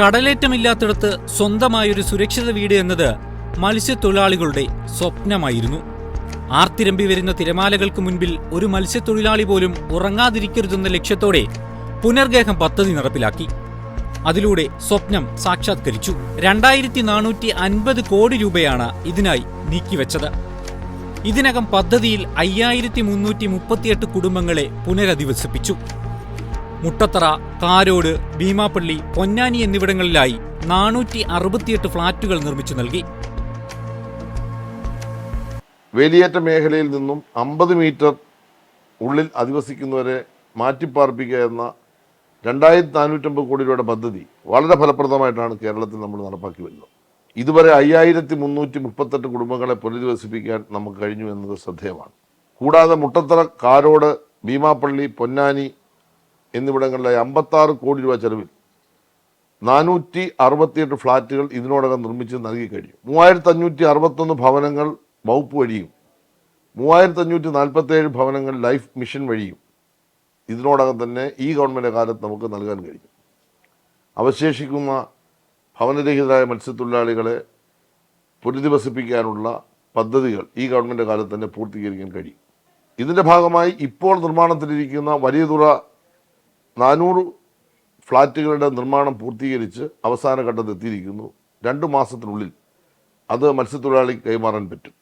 കടലേറ്റമില്ലാത്തിടത്ത് സ്വന്തമായൊരു സുരക്ഷിത വീട് എന്നത് മത്സ്യത്തൊഴിലാളികളുടെ സ്വപ്നമായിരുന്നു. ആർത്തിരമ്പി വരുന്ന തിരമാലകൾക്ക് മുൻപിൽ ഒരു മത്സ്യത്തൊഴിലാളി പോലും ഉറങ്ങാതിരിക്കരുതെന്ന ലക്ഷ്യത്തോടെ പുനർഗേഹം പദ്ധതി നടപ്പിലാക്കി. അതിലൂടെ സ്വപ്നം സാക്ഷാത്കരിച്ചു. രണ്ടായിരത്തി നാനൂറ്റി അൻപത് കോടി രൂപയാണ് ഇതിനായി നീക്കിവെച്ചത്. ഇതിനകം പദ്ധതിയിൽ അയ്യായിരത്തി മുന്നൂറ്റി മുപ്പത്തിയെട്ട് കുടുംബങ്ങളെ പുനരധിവസിപ്പിച്ചു. മുട്ടത്തറ കാരോട് ഭീമാപ്പള്ളി പൊന്നാനി എന്നിവിടങ്ങളിലായി നാനൂറ്റി അറുപത്തിയെട്ട് ഫ്ളാറ്റുകൾ നിർമ്മിച്ചു നൽകി. വേലിയേറ്റ മേഖലയിൽ നിന്നും അമ്പത് മീറ്റർ ഉള്ളിൽ അധിവസിക്കുന്നവരെ മാറ്റിപ്പാർപ്പിക്കുക എന്ന രണ്ടായിരത്തി നാനൂറ്റമ്പത് കോടി രൂപയുടെ പദ്ധതി വളരെ ഫലപ്രദമായിട്ടാണ് കേരളത്തിൽ നമ്മൾ നടപ്പാക്കി വരുന്നത്. ഇതുവരെ അയ്യായിരത്തി മുന്നൂറ്റി മുപ്പത്തെട്ട് കുടുംബങ്ങളെ പുനരധിവസിപ്പിക്കാൻ നമുക്ക് കഴിഞ്ഞു എന്നത് ശ്രദ്ധേയമാണ്. കൂടാതെ മുട്ടത്തറ കാരോട് ഭീമാപ്പള്ളി പൊന്നാനി എന്നിവിടങ്ങളിലെ അമ്പത്താറ് കോടി രൂപ ചെലവിൽ നാനൂറ്റി അറുപത്തിയെട്ട് ഫ്ളാറ്റുകൾ ഇതിനോടകം നിർമ്മിച്ച് നൽകി കഴിഞ്ഞു. മൂവായിരത്തി അഞ്ഞൂറ്റി അറുപത്തൊന്ന് ഭവനങ്ങൾ വകുപ്പ് വഴിയും മൂവായിരത്തി അഞ്ഞൂറ്റി നാൽപ്പത്തേഴ് ഭവനങ്ങൾ ലൈഫ് മിഷൻ വഴിയും ഇതിനോടകം തന്നെ ഈ ഗവൺമെന്റ് കാലത്ത് നമുക്ക് നൽകാൻ കഴിയും. അവശേഷിക്കുന്ന ഭവനരഹിതരായ മത്സ്യത്തൊഴിലാളികളെ പുനരധിവസിപ്പിക്കാനുള്ള പദ്ധതികൾ ഈ ഗവൺമെന്റ് കാലത്ത് തന്നെ പൂർത്തീകരിക്കാൻ കഴിയും. ഇതിന്റെ ഭാഗമായി ഇപ്പോൾ നിർമ്മാണത്തിലിരിക്കുന്ന വലിയ തുറ നാനൂറ് ഫ്ലാറ്റുകളുടെ നിർമ്മാണം പൂർത്തീകരിച്ച് അവസാന ഘട്ടത്തിൽ എത്തിയിരിക്കുന്നു രണ്ട് മാസത്തിനുള്ളിൽ അത് മത്സ്യത്തൊഴിലാളി കൈമാറാൻ പറ്റും.